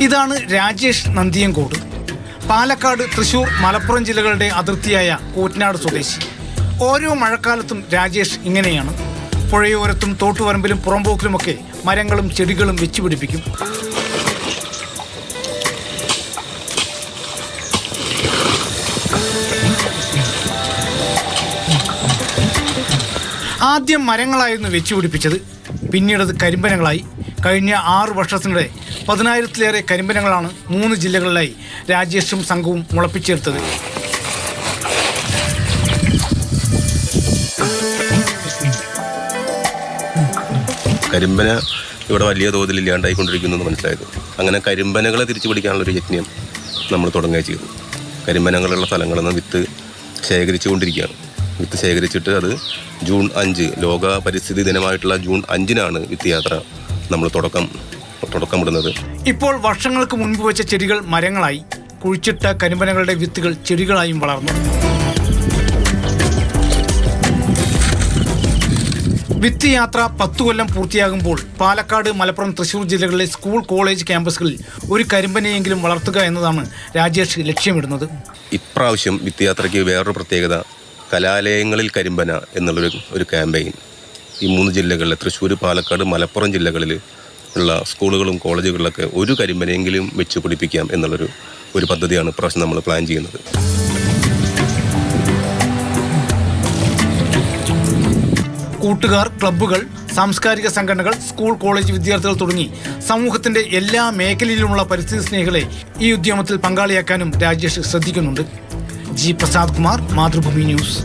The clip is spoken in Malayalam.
ഇതാണ് രാജേഷ് നന്ദിയങ്കോട്. പാലക്കാട് തൃശൂർ മലപ്പുറം ജില്ലകളുടെ അതിർത്തിയായ കൂറ്റനാട് സ്വദേശി. ഓരോ മഴക്കാലത്തും രാജേഷ് ഇങ്ങനെയാണ്. പുഴയോരത്തും തോട്ടുവരമ്പിലും പുറമ്പോക്കിലുമൊക്കെ മരങ്ങളും ചെടികളും വെച്ചുപിടിപ്പിക്കും ആദ്യം മരങ്ങളായിരുന്നു വെച്ചുപിടിപ്പിച്ചത് പിന്നീട് കരിമ്പനങ്ങളായി കഴിഞ്ഞ ആറ് വർഷത്തിനിടെ പതിനായിരത്തിലേറെ കരിമ്പനങ്ങളാണ് മൂന്ന് ജില്ലകളിലായി രാജേഷും സംഘവും മുളപ്പിച്ചെടുത്തത് കരിമ്പന ഇവിടെ വലിയ തോതിൽ ഇല്ലാണ്ടായിക്കൊണ്ടിരിക്കുന്നു എന്ന് മനസ്സിലായത്. അങ്ങനെ കരിമ്പനകളെ തിരിച്ചു പിടിക്കാനുള്ള ഒരു യജ്ഞം നമ്മൾ തുടങ്ങുകയും ചെയ്തു. കരിമ്പനങ്ങളുള്ള സ്ഥലങ്ങളിൽ നിന്ന് വിത്ത് ശേഖരിച്ചു കൊണ്ടിരിക്കുകയാണ് വിത്ത് ശേഖരിച്ചിട്ട് അത് ജൂൺ അഞ്ച് ലോക പരിസ്ഥിതി ദിനമായിട്ടുള്ള ജൂൺ അഞ്ചിനാണ് വിത്ത് യാത്ര നമ്മൾ തുടക്കം തുടക്കമിടുന്നത്. ഇപ്പോൾ വർഷങ്ങൾക്ക് മുൻപ് വെച്ച ചെടികൾ മരങ്ങളായി കുഴിച്ചിട്ട കരിമ്പനകളുടെ വിത്തുകൾ ചെടികളായും വളർന്നു. വിത്ത് യാത്ര പത്തു കൊല്ലം പൂർത്തിയാകുമ്പോൾ പാലക്കാട് മലപ്പുറം തൃശൂർ ജില്ലകളിലെ സ്കൂൾ കോളേജ് ക്യാമ്പസുകളിൽ ഒരു കരിമ്പനെയെങ്കിലും വളർത്തുക എന്നതാണ് രാജേഷ് ലക്ഷ്യമിടുന്നത്. ഇപ്രാവശ്യം വിത്ത് യാത്രയ്ക്ക് വേറൊരു പ്രത്യേകത. കലാലയങ്ങളിൽ കരിമ്പന എന്നുള്ളൊരു ഒരു ക്യാമ്പയിൻ ഈ മൂന്ന് ജില്ലകളിൽ തൃശ്ശൂർ പാലക്കാട് മലപ്പുറം ജില്ലകളിൽ ഉള്ള സ്കൂളുകളും കോളേജുകളിലൊക്കെ ഒരു കരിമ്പനയെങ്കിലും വെച്ച് പിടിപ്പിക്കാം എന്നുള്ളൊരു ഒരു പദ്ധതിയാണ് ഇപ്രാവശ്യം നമ്മൾ പ്ലാൻ ചെയ്യുന്നത്. കൂട്ടുകാർ ക്ലബ്ബുകൾ സാംസ്കാരിക സംഘടനകൾ സ്കൂൾ കോളേജ് വിദ്യാർത്ഥികൾ തുടങ്ങി സമൂഹത്തിന്റെ എല്ലാ മേഖലയിലുമുള്ള പരിസ്ഥിതി സ്നേഹികളെ ഈ ഉദ്യമത്തിൽ പങ്കാളിയാക്കാനും രാജേഷ് ശ്രദ്ധിക്കുന്നുണ്ട്. G Prasad Kumar Mathrubhumi news.